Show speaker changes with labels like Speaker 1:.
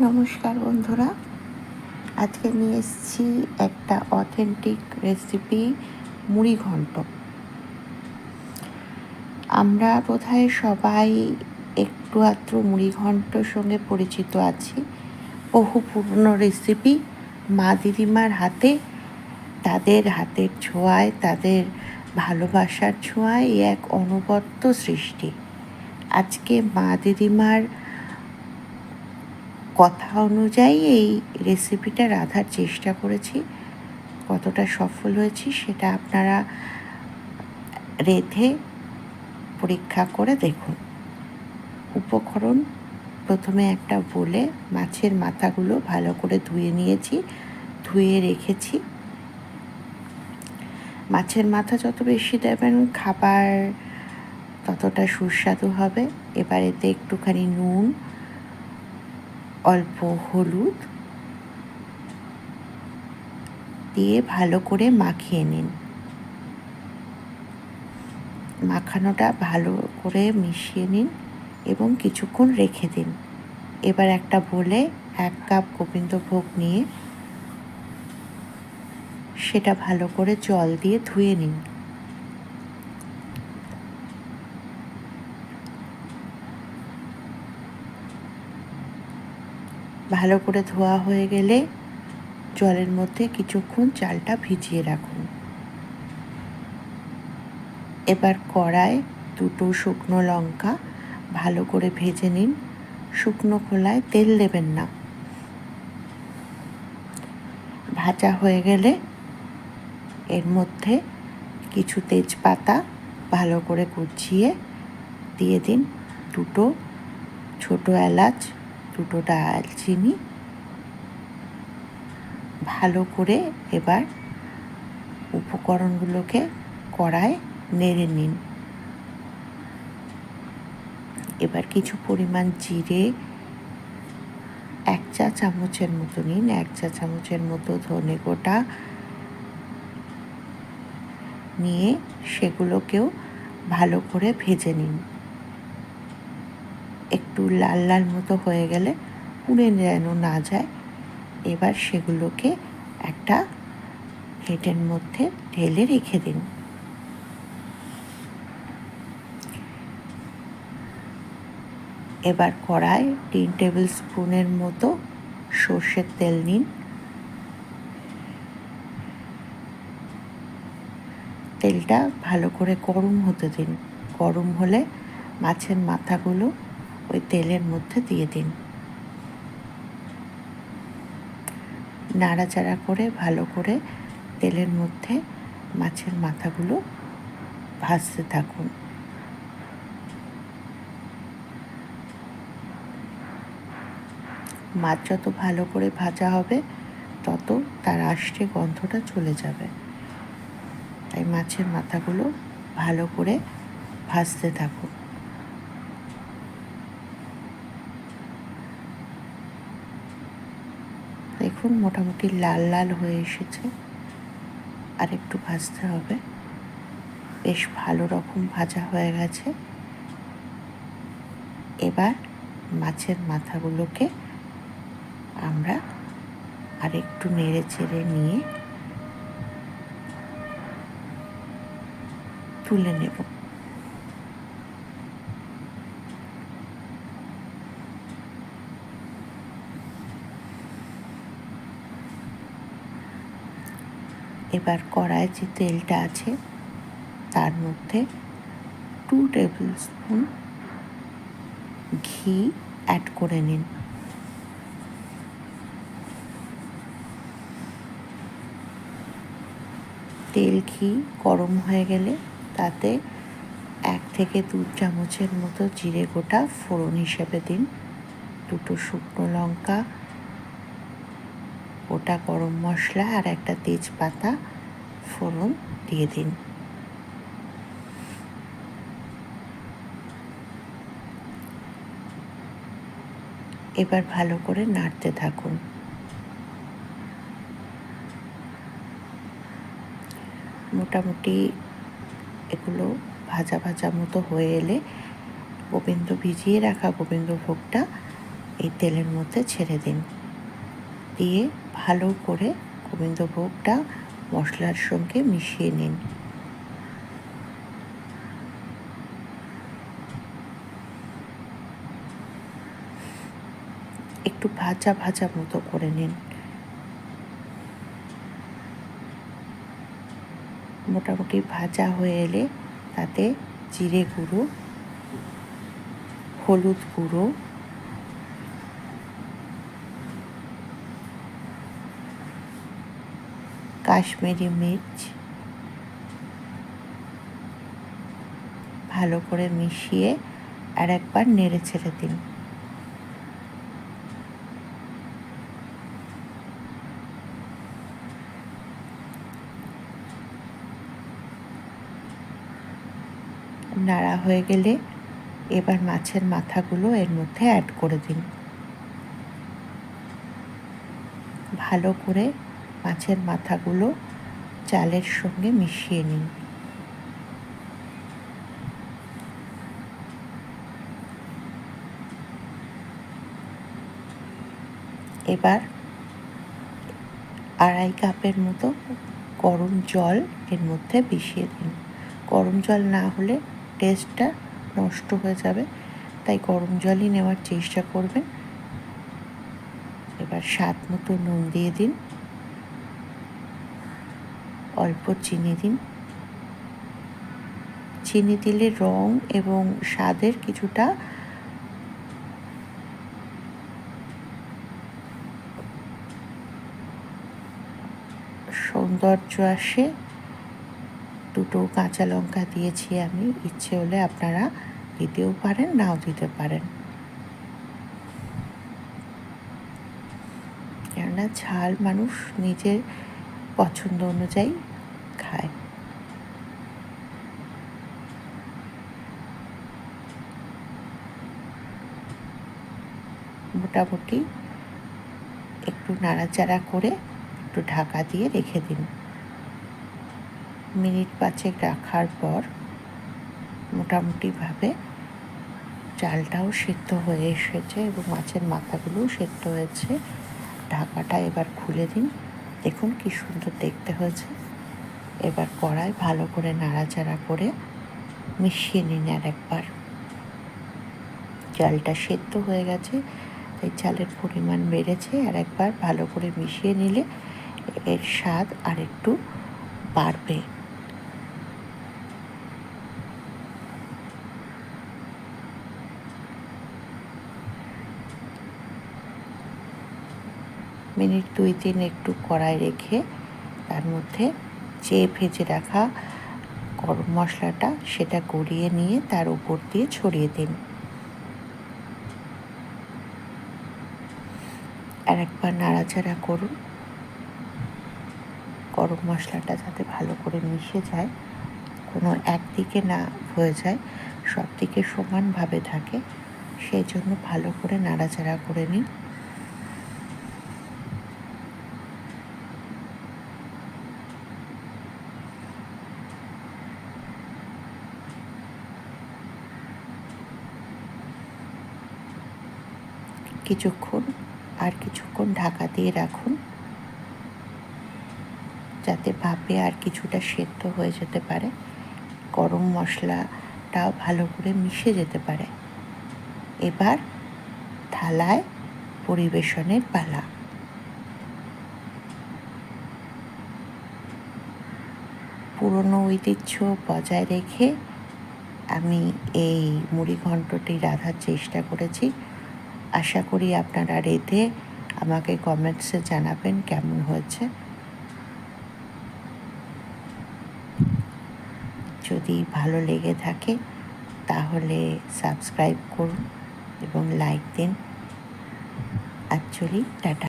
Speaker 1: নমস্কার বন্ধুরা। আজকে নিয়ে এসেছি একটা অথেন্টিক রেসিপি মুড়ি ঘন্ট। আমরা বোধহয় সবাই একটু আত্র মুড়ি ঘন্টর সঙ্গে পরিচিত আছি। বহু পুরনো রেসিপি মা দিদিমার হাতে, তাদের হাতের ছোঁয়ায়, তাদের ভালোবাসার ছোঁয়ায় এক অনবদ্য সৃষ্টি। আজকে মা দিদিমার কথা অনুযায়ী এই রেসিপিটা রাধার চেষ্টা করেছি। কতটা সফল হয়েছি সেটা আপনারা রেধে পরীক্ষা করে দেখুন। উপকরণ প্রথমে একটা বলে মাছের মাথাগুলো ভালো করে ধুয়ে নিয়েছি, ধুয়ে রেখেছি। মাছের মাথা যত বেশি দেবেন খাবার ততটা সুস্বাদু হবে। এবার এতে একটুখানি নুন অল্প হলুদ দিয়ে ভালো করে মাখিয়ে নিন। মাখানোটা ভালো করে মিশিয়ে নিন এবং কিছুক্ষণ রেখে দিন। এবার একটা বলে এক কাপ গোবিন্দভোগ নিয়ে সেটা ভালো করে জল দিয়ে ধুয়ে নিন। ভালো করে ধোয়া হয়ে গেলে জলের মধ্যে কিছুক্ষণ চালটা ভিজিয়ে রাখুন। এবার কড়ায় দুটো শুকনো লঙ্কা ভালো করে ভেজে নিন। শুকনো খোলায় তেল দেবেন না। ভাজা হয়ে গেলে এর মধ্যে কিছু তেজপাতা ভালো করে কুচিয়ে দিয়ে দিন। দুটো ছোটো এলাচ দুটো দালচিনি ভালো করে এবার উপকরণগুলোকে কড়ায় নেড়ে নিন। এবার কিছু পরিমাণ জিরে এক চা চামচের মতো নিন, এক চা চামচের মতো ধনে গোটা নিয়ে সেগুলোকেও ভালো করে ভেজে নিন। একটু লাল লাল মতো হয়ে গেলে পুড়ে যেন না যায়। এবার সেগুলোকে একটা প্লেটের মধ্যে ঢেলে রেখে দিন। এবার কড়ায় তিন টেবিল স্পুনের মতো সর্ষের তেল নিন। তেলটা ভালো করে গরম হতে দিন। গরম হলে মাছের মাথাগুলো ওই তেলের মধ্যে দিয়ে দিন। নাড়াচাড়া করে, ভালো করে তেলের মধ্যে মাছের মাথাগুলো ভাজতে থাকুন। মাছ যত ভালো করে ভাজা হবে, তত তার আষ্টে গন্ধটা চলে যাবে। তাই মাছের মাথাগুলো ভালো করে ভাজতে থাকুন। দেখুন মোটামুটি লাল লাল হয়ে এসেছে। আর একটু ভাজতে হবে। বেশ ভালো রকম ভাজা হয়ে গেছে। এবার মাছের মাথাগুলোকে আমরা আর একটু নেড়ে চেড়ে নিয়ে তুলে নেব। এবার কড়ায় যে তেলটা আছে, তার মধ্যে টু টেবিল স্পুন ঘি অ্যাড করে নিন। তেল ঘি গরম হয়ে গেলে তাতে এক থেকে দু চামচের মতো জিরে গোটা ফোড়ন হিসেবে দিন। দুটো শুকনো লঙ্কা গোটা গরম মশলা আর একটা তেজপাতা ফোড়ন দিয়ে দিন। এবার ভালো করে নাড়তে থাকুন। মোটামুটি এগুলো ভাজা ভাজা মতো হয়ে এলে গোবিন্দ ভিজিয়ে রাখা গোবিন্দ ভোগটা এই তেলের মধ্যে ছেড়ে দিন। দিয়ে ভালো করে গোবিন্দভোগটা মশলার সঙ্গে মিশিয়ে নিন। একটু ভাজা ভাজা মতো করে নিন। মোটামুটি ভাজা হয়ে এলে তাতে জিরে গুঁড়ো, হলুদ গুঁড়ো কাশ্মীরি মির্চ ভালো করে মিশিয়ে আর একবার নেড়ে ছেড়ে দিন। নাড়া হয়ে গেলে এবার মাছের মাথাগুলো এর মধ্যে অ্যাড করে দিন। ভালো করে মাছের মাথাগুলো চালের সঙ্গে মিশিয়ে নিন। এবার আড়াই কাপের মতো গরম জল এর মধ্যে মিশিয়ে দিন। গরম জল না হলে টেস্টটা নষ্ট হয়ে যাবে, তাই গরম জলই নেওয়ার চেষ্টা করবেন। এবার স্বাদ মতো নুন দিয়ে দিন। অল্প চিনি দিন। চিনি দিলে রং এবং স্বাদের কিছুটা সৌন্দর্য আসে। দুটো কাঁচা লঙ্কা দিয়েছি আমি। ইচ্ছে হলে আপনারা দিতেও পারেন, নাও দিতে পারেন। কেননা ঝাল মানুষ নিজের পছন্দ অনুযায়ী খায় মোটামুটি একটু নাড়াচাড়া করে একটু ঢাকা দিয়ে রেখে দিন। মিনিট পাঁচেক রাখার পর মোটামুটিভাবে চালটাও সেদ্ধ হয়ে এসেছে এবং মাছের মাথাগুলোও সেদ্ধ হয়েছে। ঢাকাটা এবার খুলে দিন। দেখুন কি সুন্দর দেখতে হয়েছে। এবার কড়াই ভালো করে নাড়াচাড়া করে মিশিয়ে নিন আর একবার। চালটা সেদ্ধ হয়ে গেছে, তাই চালের পরিমাণ বেড়েছে। আর একবার ভালো করে মিশিয়ে নিলে এর স্বাদ আর একটু বাড়বে। মিনিট দুই তিন একটু কড়াই রেখে তার মধ্যে যে ভেজে রাখা গরম মশলাটা সেটা গড়িয়ে নিয়ে তার উপর দিয়ে ছড়িয়ে দিন। আর একবার নাড়াচাড়া করুন। গরম মশলাটা যাতে ভালো করে মিশে যায়, কোনো একদিকে না হয়ে যায় সব দিকে সমানভাবে থাকে, সেই জন্য ভালো করে নাড়াচাড়া করে নিন। কিছুক্ষণ আর কিছুক্ষণ ঢাকা দিয়ে রাখুন, যাতে ভাপে আর কিছুটা সেদ্ধ হয়ে যেতে পারে। গরম মশলাটাও ভালো করে মিশে যেতে পারে। এবার থালায় পরিবেশনের পালা। পুরনো ঐতিহ্য বজায় রেখে আমি এই মুড়ি ঘণ্টটি রাধার চেষ্টা করেছি। আশা করি আপনারা রেঁধে আমাকে কমেন্টসে জানাবেন কেমন হয়েছে। যদি ভালো লেগে থাকে তাহলে সাবস্ক্রাইব করুন এবং লাইক দিন। Actually tata.